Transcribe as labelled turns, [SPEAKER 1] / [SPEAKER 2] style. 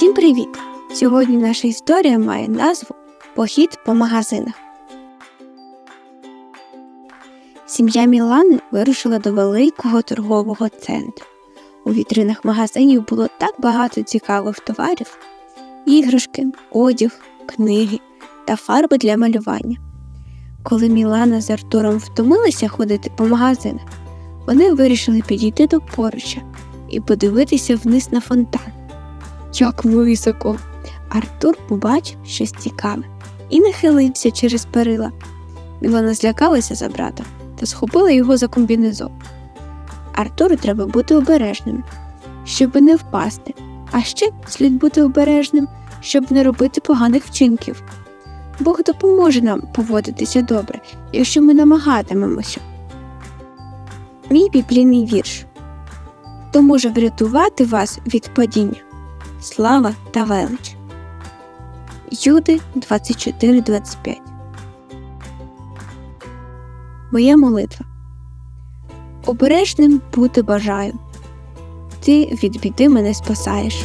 [SPEAKER 1] Всім привіт! Сьогодні наша історія має назву Похід по магазинах. Сім'я Мілани вирушила до великого торгового центру. У вітринах магазинів було так багато цікавих товарів: іграшки, одяг, книги та фарби для малювання. Коли Мілана з Артуром втомилися ходити по магазинах, вони вирішили підійти до поруча і подивитися вниз на фонтан. Як високо! Артур побачив щось цікаве і нахилився через перила. Мілана злякалася за брата та схопила його за комбінезон. Артуру треба бути обережним, щоб не впасти, а ще слід бути обережним, щоб не робити поганих вчинків. Бог допоможе нам поводитися добре, якщо ми намагатимемося. Мій біблійний вірш. Хто може врятувати вас від падіння? Слава та велич. Юди 24.25 Моя молитва. Обережним бути бажаю. Ти від біди мене спасаєш.